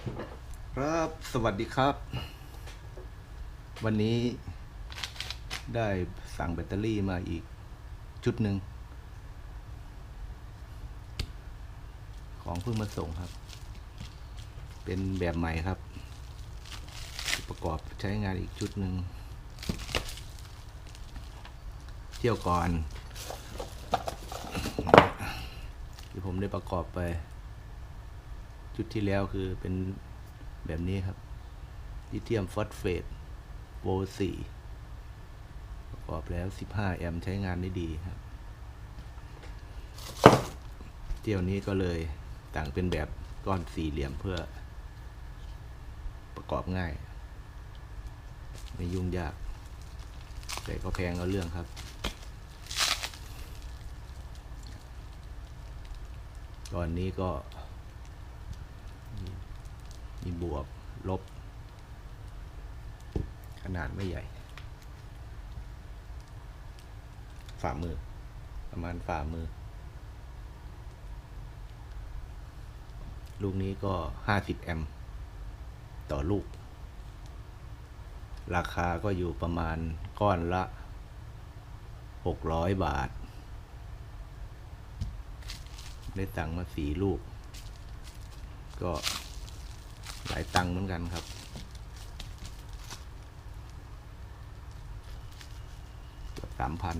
ครับสวัสดีครับ วันนี้ได้สั่งแบตเตอรี่มาอีกชุดหนึ่ง ของเพิ่งมาส่งครับ เป็นแบบใหม่ครับ ประกอบใช้งานอีกชุดหนึ่ง เที่ยวก่อนที่ผมได้ประกอบไป ชุดที่แล้วคือเป็นแบบนี้ครับลิเธียมฟอสเฟตโว4ประกอบแล้ว 15 แอมป์ใช้งานได้ดีครับ เที่ยวนี้ก็เลยต่างเป็นแบบก้อนสี่เหลี่ยมเพื่อ ประกอบง่าย ไม่ยุ่งยาก แต่ก็แพงเอาเรื่องครับ ตอนนี้ก็ มีบวก ลบ ขนาดไม่ใหญ่ ฝ่ามือ ประมาณฝ่ามือ ลูกนี้ก็ 50 แอมป์ต่อลูก ราคาก็อยู่ประมาณก้อนละ 600 บาท ได้สั่งมาสี่ลูก ก็ หลายตังค์เหมือนกันครับ เกือบสามพัน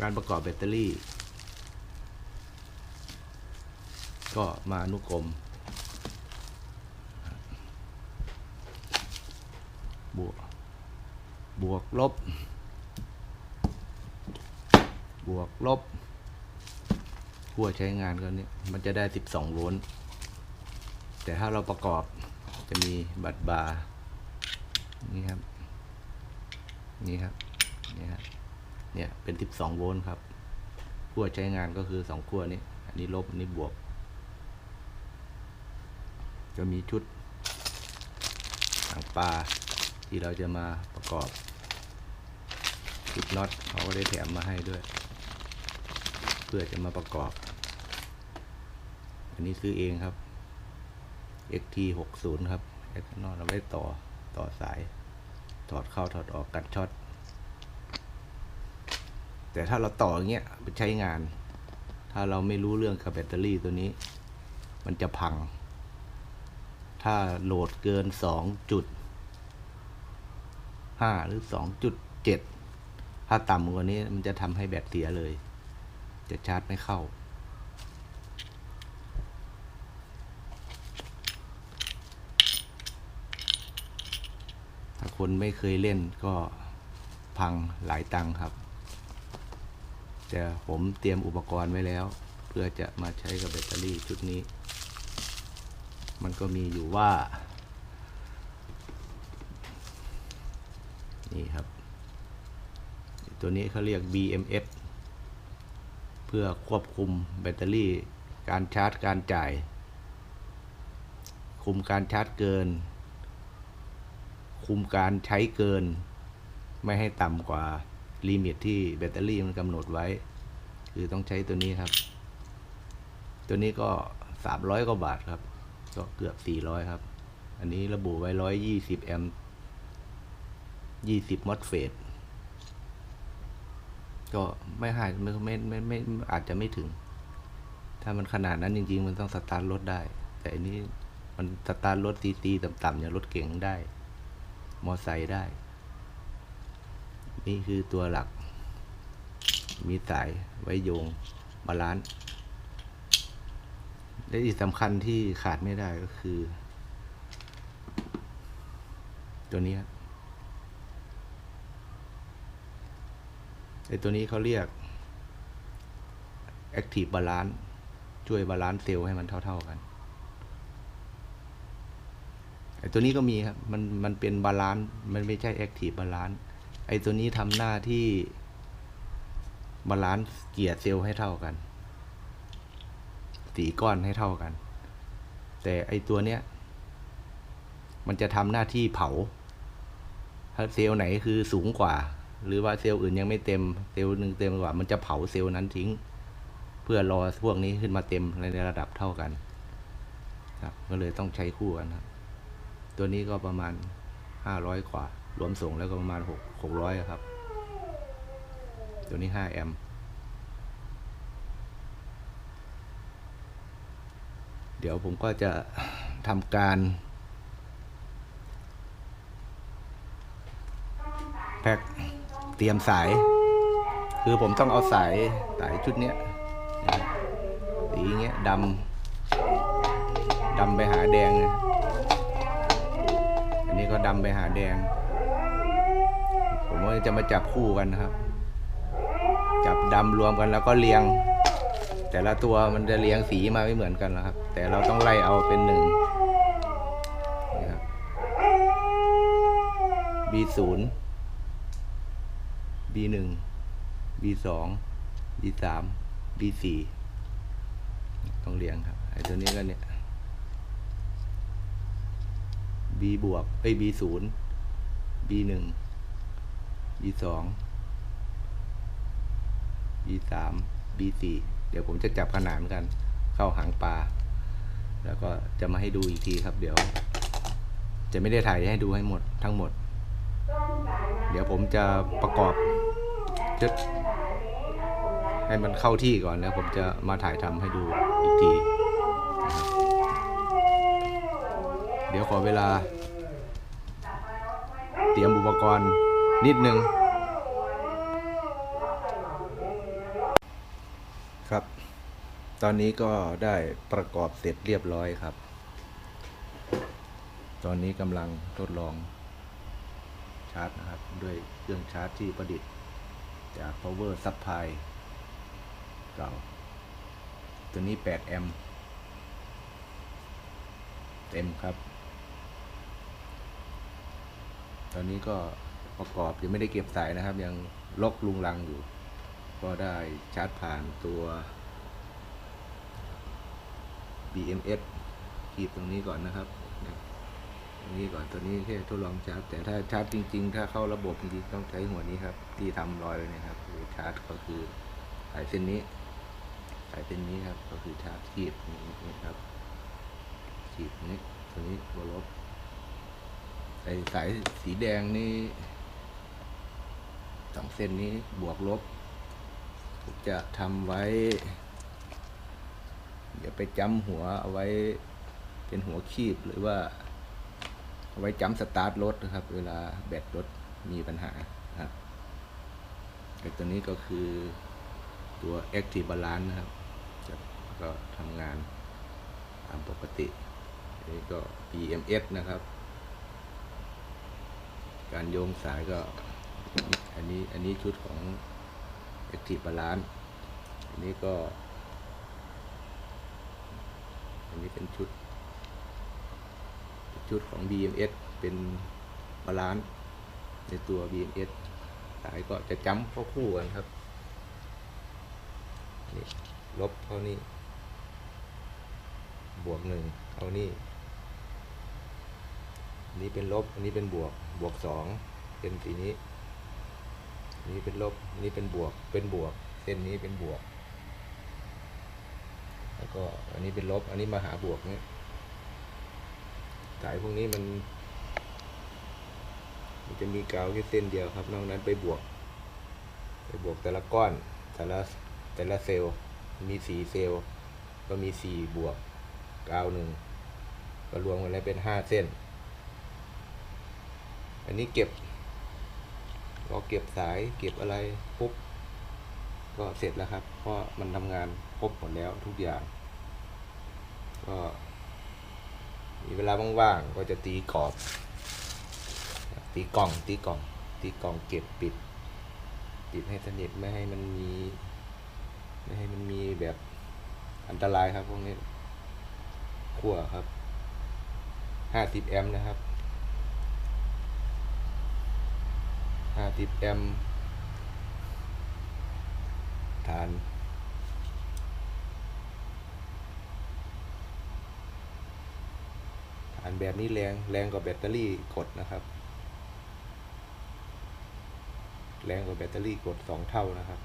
การประกอบแบตเตอรี่ ก็มาอนุกรม บวก บวกลบ บวกลบ ขั้วใช้งานก็เนี่ยมันจะได้ 12 โวลต์แต่ถ้าเราประกอบจะมีบัตรบาร์นี่ครับ นี่ครับ นี่ครับ เนี่ยเป็น 12 โวลต์ครับขั้วใช้งานก็คือ 2ขั้วนี้ อันนี้ลบอันนี้บวก จะมีชุดหางปลาที่เราจะมาประกอบชุดน็อตเขาก็ได้แถมมาให้ด้วย เพื่อจะมาประกอบ อันนี้ซื้อเองครับ XT 6 0 ครับแอคนอเราไว้ต่อต่อสาย ถอดเข้าถอดออกกันช็อต แต่ถ้าเราต่ออย่างเงี้ยไปใช้งาน ถ้าเราไม่รู้เรื่องกับแบตเตอรี่ตัวนี้ มันจะพัง ถ้าโหลดเกิน2จุด5หรือ 2.7 ถ้าต่ำกว่านี้มันจะทำให้แบตเสียเลย จะชาร์จไม่เข้า คนไม่เคยเล่นก็พังหลายตังครับ แต่ผมเตรียมอุปกรณ์ไว้แล้ว เพื่อจะมาใช้กับแบตเตอรี่ชุดนี้ มันก็มีอยู่ว่า นี่ครับ ตัวนี้เขาเรียก BMS เพื่อควบคุมแบตเตอรี่การชาร์จการจ่าย คุมการชาร์จเกิน คุมการใช้เกิน ไม่ให้ต่ำกว่าลิมิตที่แบตเตอรี่มันกำหนดไว้ คือต้องใช้ตัวนี้ครับ ตัวนี้ก็ 300 กว่าบาทครับ ก็เกือบ 400 ครับ อันนี้ระบุไว้ 120 แอมป์20 มอสเฟตก็ไม่หายไม่ไม่ไม่ไม่ไม่อาจจะไม่ถึง ถ้ามันขนาดนั้นจริง ๆ มันต้องสตาร์ทรถได้ แต่อันนี้มันสตาร์ทรถตีตีต่ำๆอย่างรถเก๋งได้ มอไซค์ได้ นี่คือตัวหลัก มีสายไว้โยงบาลานซ์และที่สำคัญที่ขาดไม่ได้ก็คือ ตัวนี้ครับไอตัวนี้เขาเรียก Active Balance ช่วยบาลานซ์เซลล์ให้มันเท่า ๆกัน ไอตัวนี้ก็มีครับ มันมันเป็นบาลานซ์มันไม่ใช่ Active Balance ไอตัวนี้ทำหน้าที่บาลานซ์เกียร์เซลล์ให้เท่ากัน สีก้อนให้เท่ากัน แต่ไอตัวเนี้ย มันจะทำหน้าที่เผา ถ้าเซลล์ไหนคือสูงกว่า หรือว่าเซลล์อื่นยังไม่เต็ม เซลล์หนึ่งเต็มกว่า มันจะเผาเซลล์นั้นทิ้ง เพพื่อรอพวกนี้ขึ้นมาเต็มในระดับเท่ากัน ครับ ก็เลยต้องใช้คู่กันครับ ตัวนี้ก็ประมาณห้าร้อยกว่า รวมส่งแล้วก็ประมาณหกหกร้อยครับ ตัวนี้ห้าแอมป์เดี๋ยวผมก็จะทำการแพ็คเตรียมสาย คือผมต้องเอาสายสายชุดเนี้ยสีเงี้ยดำดำไปหาแดงนะ ก็ดำไปหาแดง ผมว่าจะมาจับคู่กันนะครับ จับดำรวมกันแล้วก็เรียง แต่ละตัวมันจะเรียงสีมาไม่เหมือนกันนะครับ แต่เราต้องไล่เอาเป็นหนึ่งนี่ครับ B ศูนย์ B หนึ่ง B สอง B สาม B สี่ต้องเรียงครับไอ้ตัวนี้ก็เนี่ย B บวกไอ้ B ศูนย์ B หนึ่ง B สอง B สาม B สี่เดี๋ยวผมจะจับขนานกัน เข้าหางปลา แล้วก็จะมาให้ดูอีกทีครับ เดี๋ยว จะไม่ได้ถ่ายให้ดูให้หมดทั้งหมด เดี๋ยวผมจะประกอบชุดให้มันเข้าที่ก่อนแล้วผมจะมาถ่ายทำให้ดูอีกทีนะครับ เดี๋ยวขอเวลา เตรียมอุปกรณ์นิดนึง ครับ ตอนนี้ก็ได้ประกอบเสร็จเรียบร้อยครับ ตอนนี้กำลังทดลองชาร์จนะครับ ด้วยเครื่องชาร์จที่ประดิษฐ์จาก power supply เก่า ตัวนี้ 8 แอมป์เต็มครับ ต อนนี้ก็ประกอบยังไม่ได้เก็บสายนะครับ ยังลกลุงลังอยู่ ก็ได้ชาร์จผ่านตัว BMS ขีดตรงนี้ก่อนนะครับตรงนี้ก่อนตัวนี้แค่ทดลองชาร์จ แต่ถ้าชาร์จจริง ๆ ถ้าเข้าระบบจริงๆต้องใช้หัวนี้ครับ ที่ทำรอยไว้นะครับคือชาร์จก็คือสายเส้นนี้สายเส้นนี้ครับ ก็คือชาร์จขีดนี้ครับขีดนี้ตัวนี้ตัวลบ ไอสายสีแดงนี่สองเส้นนี้บวกลบ จะทำไว้ เดี๋ยวไปจำหัวเอาไว้เป็นหัวคีบหรือว่าเอาไว้จำสตาร์ทรถนะครับ เวลาแบตรถมีปัญหาครับไอ้ตัวนี้ก็คือตัว Active Balance นะครับจะก็ทำงานตามปกตินนี้ก็ PMS นะครับ การโยงสายก็ อันนี้อันนี้ชุดของ Active Balance อันนี้ก็ อันนี้เป็นชุด ชุดของ BMS เป็นบาลานซ์ในตัว BMS สายก็จะจำเข้าคู่กันครับนี่ลบเข้านี่บวกหนึ่งเข้านี่อั นี้เป็นลบ อันนี้เป็นบวก บวกสองเป็นสีนี้ นี้เป็นลบ นี้เป็นบวก เป็นบวก เส้นนี้เป็นบวก แล้วก็อันนี้เป็นลบ อันนี้มาหาบวกเนี่ยสายพวกนี้มัน มันจะมีกาวแค่เส้นเดียวครับ นอกนั้นไปบวก ไปบวกแต่ละก้อน แต่ละแต่ละเซลล์ มีสีเซลล์ ก็มีสี่บวกกาวหนึ่งก็รวมกันแล้วเป็นห้าเส้น อันนี้เก็บพอเก็บสายเก็บอะไรปุ๊บก็เสร็จแล้วครับ เพราะมันทำงานครบหมดแล้วทุกอย่าง ก็มีเวลาว่างๆก็จะตีกรอบ ตีกล่องตีกล่อง ตีกล่องเก็บปิด ปิดให้สนิทไม่ให้มันมีไม่ให้มันมีแบบอันตรายครับพวกนี้ขั้วครับห้าสิบแอมป์นะครับ ห้าสิบแอมฐานอันแบบนี้แรง แรงกว่าแบตเตอรี่กดนะครับ แรงกว่าแบตเตอรี่กดสองเท่านะครับ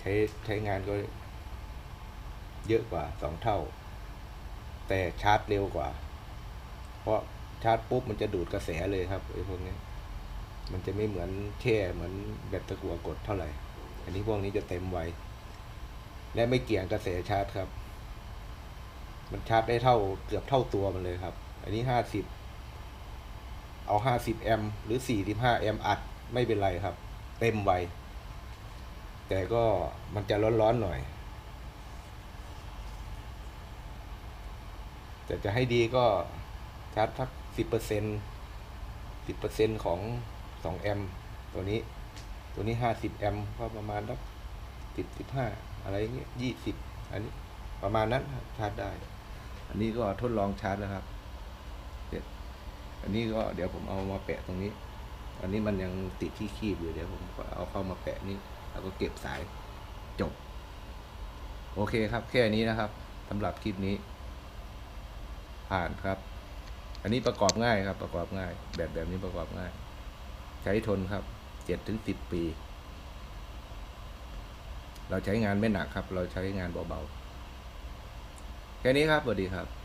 ใช้ใช้งานก็เยอะกว่าสองเท่า แต่ชาร์จเร็วกว่า เพราะชาร์จปุ๊บมันจะดูดกระแสเลยครับไอ้พวกนี้ มันจะไม่เหมือนแช่เหมือนแบตตะกัวกดเท่าไหร่ อันนี้พวกนี้จะเต็มไว และไม่เกี่ยงกระแสชาร์จครับ มันชาร์จได้เท่าเกือบเท่าตัวมันเลยครับ อันนี้ห้าสิบเอาห้าสิบแอมหรือสี่สิบห้าแอมอัดไม่เป็นไรครับ เต็มไว แต่ก็มันจะร้อนๆหน่อย แต่จะให้ดีก็ชาร์จสักสิบเปอร์เซ็นสิบเปอร์เซ็นของ สองแอมตัวนี้ ตัวนี้ห้าสิบแอมก็ประมาณสักสิบสิบห้าอะไรเงี้ยยี่สิบอันนี้ประมาณนั้นชาร์จได้ อันนี้ก็ทดลองชาร์จแล้วครับเสร็จอันนี้ก็เดี๋ยวผมเอามาแปะตรงนี้ อันนี้มันยังติดที่คีบอยู่เดี๋ยวผมเอาเข้ามาแปะนี่แล้วก็เก็บสายจบ โอเคครับ แค่นี้นะครับสำหรับคลิปนี้ ผ่านครับ อันนี้ประกอบง่ายครับ ประกอบง่าย แบบแบบนี้ประกอบง่าย ใช้ทนครับเจ็ดถึงสิบปี เราใช้งานไม่หนักครับ เราใช้งานเบาๆ แค่นี้ครับสวัสดีครับ